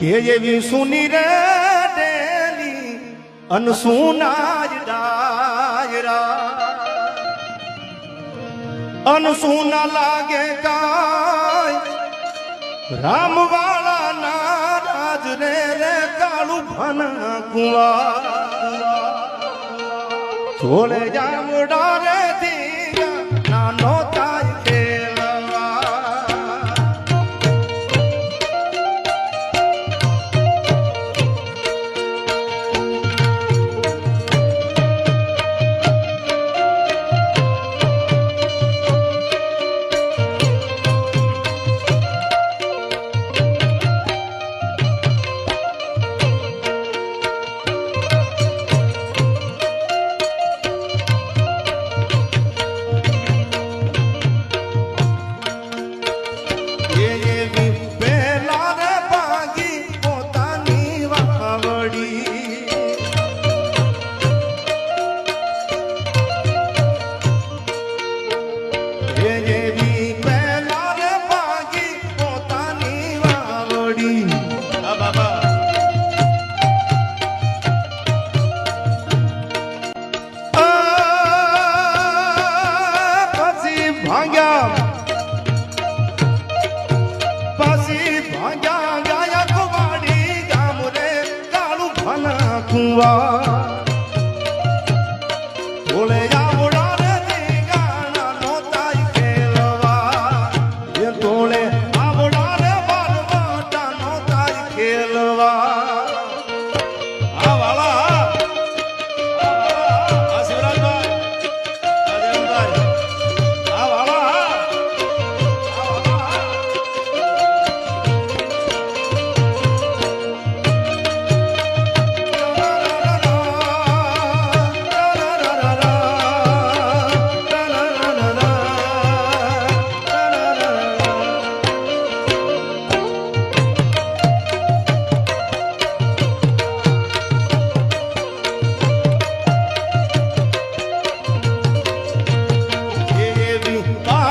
કે એવી સુની રે ડેલી અનસુના જ ડાયરા. અનસુના લાગે કાય રામ વાળા નારાજ રે રે કાળુ ભન કુવા છોડે જામડા રે ધીરા காவடி મન કુવા.